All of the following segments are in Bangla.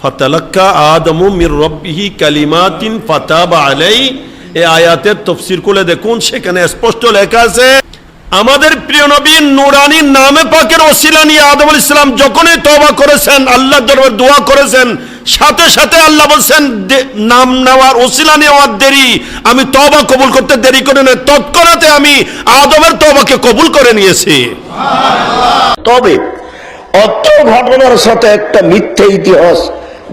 ফাতালাক্কা আদমু মির রব্বিহি কালিমাতিন ফাতাবা আলাই। এই আয়াতের তফসির খুলে দেখুন, সেখানে স্পষ্ট লেখা আছে, আমাদের প্রিয় নবী নুরানির নামে পাকের ওসিলা নিয়ে আদম আলাইহিস সালাম যখনই তওবা করেছেন, আল্লাহর দরবারে দোয়া করেছেন, সাথে সাথে আল্লাহ বলছেন নাম নেওয়ার ওসিলা নেওয়ার দেরি, আমি তওবা কবুল করতে দেরি করে না তৎক্ষণাতে আমি আদমের তওবাকে কবুল করে নিয়েছি। তবে অত্র ঘটনার সাথে একটা মিথ্যে ইতিহাস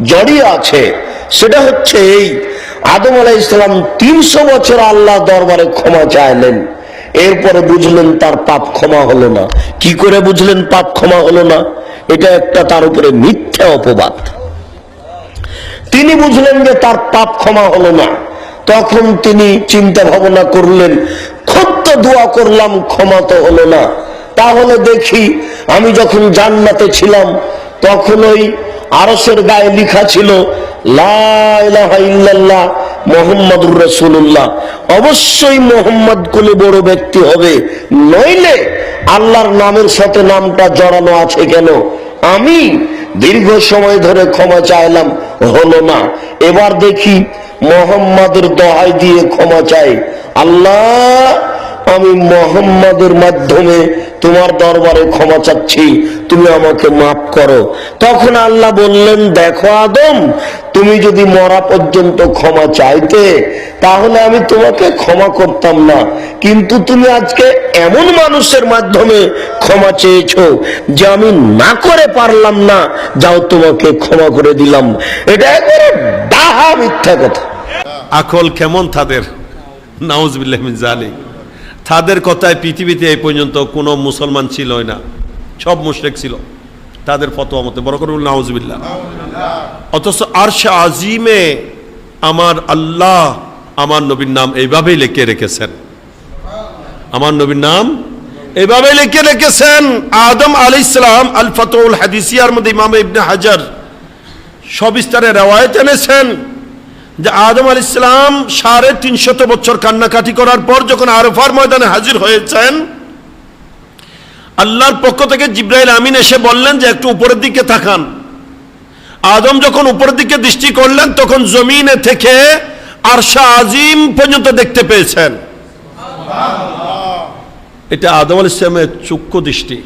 জড়িয়ে আছে, সেটা হচ্ছে এই। আদম আলাহ ইসলাম তিনশো বছর আল্লাহ দরবারে ক্ষমা চাইলেন। এরপরে বুঝলেন তার পাপ ক্ষমা হলো না। কি করে বুঝলেন পাপ ক্ষমা হলো না? এটা একটা তার উপরে মিথ্যা অপবাদ। তিনি বুঝলেন যে তার পাপ ক্ষমা হলো না। তখন তিনি চিন্তা ভাবনা করলেন খুব তো দোয়া করলাম, ক্ষমা তো হলো না। তাহলে দেখি, আমি যখন জান্নাতে ছিলাম, তখন ওই আরসের গায়ে লিখা ছিল মোহাম্মদুর রসুল্লাহ অবশ্যই মোহাম্মদ কুলে বড় ব্যক্তি হবে, নইলে আল্লাহর নামের সাথে নামটা জড়ানো আছে কেন? আমি দীর্ঘ সময় ধরে ক্ষমা চাইলাম, হলো না। এবার দেখি মোহাম্মদের দহাই দিয়ে ক্ষমা চাই। আল্লাহ, আমি মোহাম্মদের মাধ্যমে তোমার দরবারে ক্ষমা চাচ্ছি, তুমি আমাকে মাফ করো। তখন আল্লাহ বললেন, দেখো আদম, তুমি যদি মরা পর্যন্ত ক্ষমা চাইতে, তাহলে আমি তোমাকে ক্ষমা করতাম না। কিন্তু তুমি আজকে এমন মানুষের মাধ্যমে ক্ষমা চেয়েছো যে আমি না করে পারলাম না, যাও তোমাকে ক্ষমা করে দিলাম। এটা একবারে ডাহা মিথ্যা কথা। আকল কেমন তাদের? নাউজবিল্লাহ মিন জালিক তাদের কথায় পৃথিবীতে এই পর্যন্ত কোনো মুসলমান ছিলই না। সব মুশরেক ছিল। তাদের ফতোয়া মতে, বড় করে নাউজবিল্লাহ। অথচ আরশা আজিমে আমার আল্লাহ আমার নবীর নাম এইভাবেই লিখে রেখেছেন। আমার নবীর নাম এইভাবে লিখে রেখেছেন। আদম আলী ইসলাম আল ফতুল হাদিসিয়ার মধ্যে ইমাম ইবনে হাজার সবিস্তারে রেওয়ায়ত এনেছেন। যে আদম আল ইসলাম সাড়ে তিনশত বছর কান্নাকাটি করার পর যখন আরফার ময়দানে হাজির হয়েছেন আল্লাহর পক্ষ থেকে জিব্রাইল আমিন এসে বললেন যে একটু উপরের দিকে তাকান। আদম যখন উপরের দিকে দৃষ্টি করলেন তখন জমিনে থেকে আরশা আজিম পর্যন্ত দেখতে পেয়েছেন। এটা আদম আল ইসলামের চক্ষু দৃষ্টি।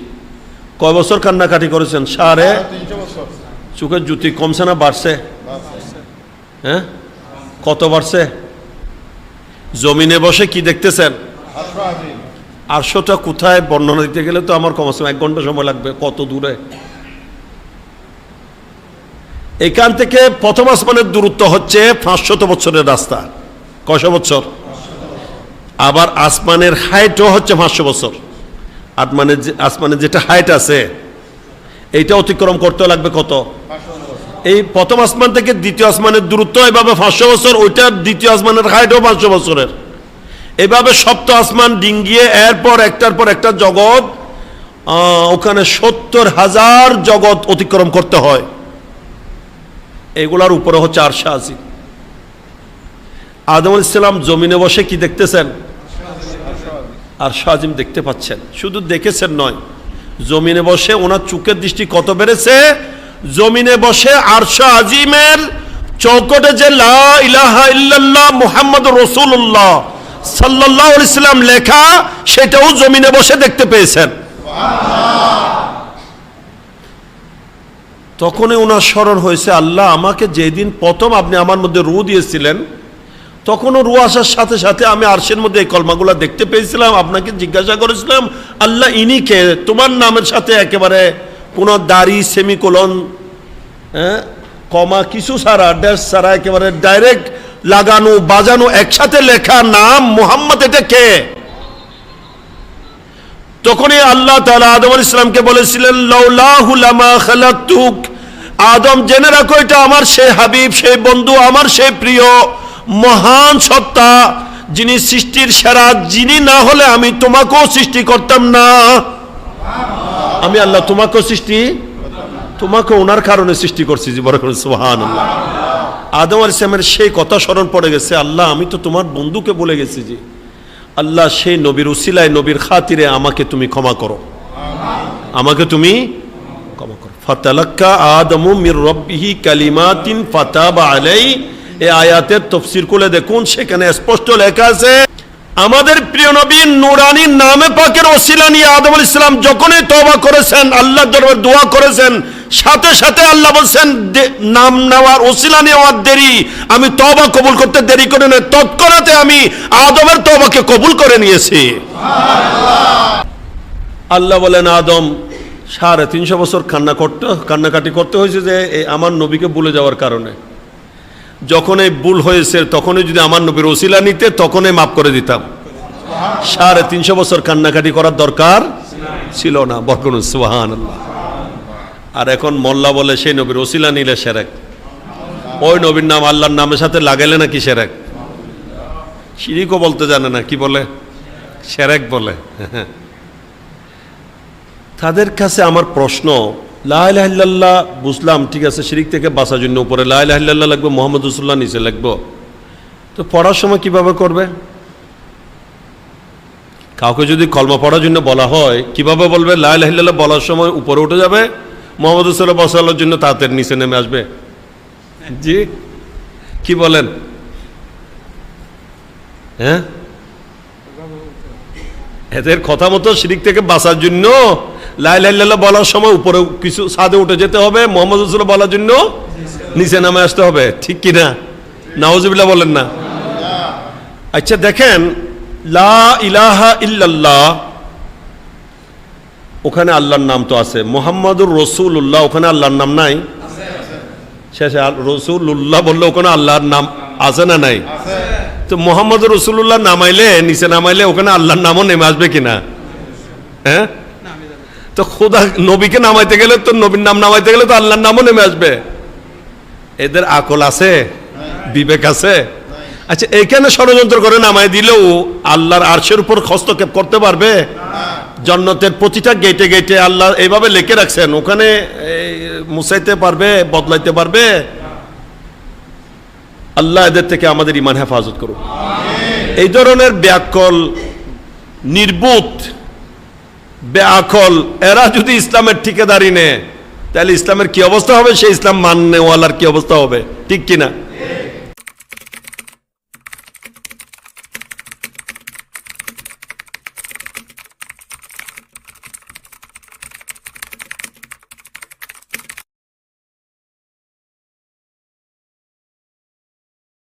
কয় বছর কান্নাকাটি করেছেন? সাড়ে চোখের জুতি কমছে না বাড়ছে। হ্যাঁ? কত বাড়ছে? জমিনে বসে কি দেখতেছেন? আটশোটা কোথায়? বর্ণনা দিতে গেলে তো আমার কমসে কম এক ঘণ্টা সময় লাগবে, কত দূরে? এখান থেকে প্রথম আসমানের দূরত্ব হচ্ছে পাঁচশত বছরের রাস্তা। কয়শো বছর? আবার আসমানের হাইটও হচ্ছে পাঁচশো বছর। আসমানের আসমানের যেটা হাইট আছে, এইটা অতিক্রম করতে লাগবে কত? এই প্রথম আসমান থেকে দ্বিতীয় আসমানের দূরত্ব, এভাবে পাঁচশো বছর ওইটার দ্বিতীয় আসমানের হাইটও পাঁচশো বছরের। এভাবে সপ্ত আসমান ডিঙ্গিয়ে, এরপর একটার পর একটা জগৎ ওখানে সত্তর হাজার জগৎ অতিক্রম করতে হয়। এগুলার উপরে হচ্ছে আরশা আজি আদম আলাইহিস সালাম জমিনে বসে কি দেখতেছেন? আর শাহিম দেখতে পাচ্ছেন। শুধু দেখেছেন নয়, জমিনে বসে ওনার চোখের দৃষ্টি কত বেড়েছে? জমিনে বসে আরশা আজিমের চৌকটে যে ইল্লাল্লাহ মুহাম্মদ রসুল্লাহ সাল্লাহ ইসলাম লেখা, সেটাও জমিনে বসে দেখতে পেয়েছেন। তখনই ওনার স্মরণ হয়েছে, আল্লাহ আমাকে যেদিন প্রথম আপনি আমার মধ্যে রু দিয়েছিলেন, তখনও রু আসার সাথে সাথে আমি আরশের মধ্যে এই কলমাগুলা দেখতে পেয়েছিলাম, আপনাকে জিজ্ঞাসা করেছিলাম, আল্লাহ ইনি কে তোমার নামের সাথে একেবারে কোনো দাড়ি সেমিকোলন হ্যাঁ কমা কিছু ছাড়া ড্যাশ ছাড়া একেবারে ডাইরেক্ট লাগানো, বাজানো, একসাথে লেখা নাম মোহাম্মদ এটা কে? তখনই আল্লাহ তাআলা আদম ইসলামকে বলেছিলেন, লাউলাহু লামা খালাকতুক। আদম জেনে রাখো, এটা আমার সে হাবিব সেই বন্ধু, আমার সে প্রিয়, মহান সত্তা, যিনি সৃষ্টির সেরা, যিনি না হলে আমি তোমাকেও সৃষ্টি করতাম না। আমি আল্লাহ তোমাকেও সৃষ্টি তোমাকে ওনার কারণে সৃষ্টি করছি বড় করে সুহান আদম আল ইসলামের সেই কথা স্মরণ পড়ে গেছে, আল্লাহ আমি তো তোমার বন্ধুকে বলে গেছি যে আল্লাহ সেই নবীর উসিলায়, নবীর খাতিরে আমাকে তুমি ক্ষমা করো। আমাকে তুমি ক্ষমা করো। ফাতালাক্কা আদমু মির রব্বিহি কালিমাতিন ফাতাবা আলাই এই আয়াতের তফসির খুলে দেখুন, সেখানে স্পষ্ট লেখা আছে আমাদের প্রিয় নবী নুরানি নামে পাকের ওসিলা নিয়ে আদম ইসলাম যখনই তওবা করেছেন আল্লাহ দোয়া করেছেন, সাথে সাথে আল্লাহ বলছেন নাম নেওয়ার ওসিলা নেওয়ার দেরি। আমি তওবা কবুল করতে দেরি করে নেই তৎক্ষণাতে আমি আদমের তওবাকে কবুল করে নিয়েছি। আল্লাহ বলেন, আদম, সাড়ে তিনশো বছর কান্না করতে কান্নাকাটি করতে হয়েছে যে আমার নবীকে ভুলে যাওয়ার কারণে। যখন এই ভুল হয়েছে, তখনই যদি আমার নবীর ওসিলা নিতে, তখনই মাফ করে দিতাম। সাড়ে তিনশো বছর কান্নাকাটি করার দরকার ছিল না। বরকন সুহান আর এখন মোল্লা বলে, সেই নবীর ওসিলা নিলে সেরেক। ওই নবীর নাম আল্লাহর নামের সাথে লাগাইলে নাকি সেরেক? শিরিকও বলতে জানে না, কি বলে? সেরেক বলে। তাদের কাছে আমার প্রশ্ন লাইল্লাহ বুঝলাম, ঠিক আছে, শিরিক থেকে বাঁচার জন্য উপরে। লাইল্লাহ লাগবে, মোহাম্মদ রসুল্লাহ নিচে লাগবো। তো পড়ার সময় কীভাবে করবে? কাউকে যদি কলমা পড়ার জন্য বলা হয়, কীভাবে বলবে? লাইল্লাহ বলার সময় উপরে উঠে যাবে, মোহাম্মদ রসুল্লাহ বসানোর জন্য তাদের নিচে নেমে আসবে। জি? কি বলেন? হ্যাঁ? এদের কথা মতো শিরিক থেকে বাঁচার জন্য লাইলাইল্লাহ বলার সময় উপরে কিছু ছাদে উঠে যেতে হবে, মোহাম্মদ রসুল বলার জন্য নিচে নামে আসতে হবে। ঠিক কি না? নাওজবিল্লা বলেন না। আচ্ছা দেখেন, লা ইলাহা ইল্লাল্লাহ, ওখানে আল্লাহর নাম তো আছে। মোহাম্মদুর রসুল্লাহ ওখানে আল্লাহর নাম নাই? শেষে রসুল্লাহ বললে ওখানে আল্লাহর নাম আছে না নাই? তো মোহাম্মদ রসুল্লাহ নামাইলে, নিচে নামাইলে ওখানে আল্লাহর নামও নেমে আসবে কিনা? হ্যাঁ? তো খোদা নবীকে নামাইতে গেলে তো নবীর নাম নামাইতে গেলে তো আল্লাহর নামও নেমে আসবে। এদের আকল আছে? বিবেক আছে? আচ্ছা এখানে ষড়যন্ত্র করে নামাই দিলেও আল্লাহর আরশের উপর হস্তক্ষেপ করতে পারবে? জন্নতের প্রতিটা গেটে গেটে আল্লাহ এইভাবে লেখে রাখছেন ওখানে এই, মুছাইতে পারবে বদলাইতে পারবে? আল্লাহ এদের থেকে আমাদের ইমান হেফাজত করুন এই ধরনের ব্যাকল নির্বুত ব্যাকল এরা যদি ইসলামের ঠিকাদারি নেয়, তাহলে ইসলামের কি অবস্থা হবে? সেই ইসলাম মাননেওয়ালার কি অবস্থা হবে? ঠিক কিনা?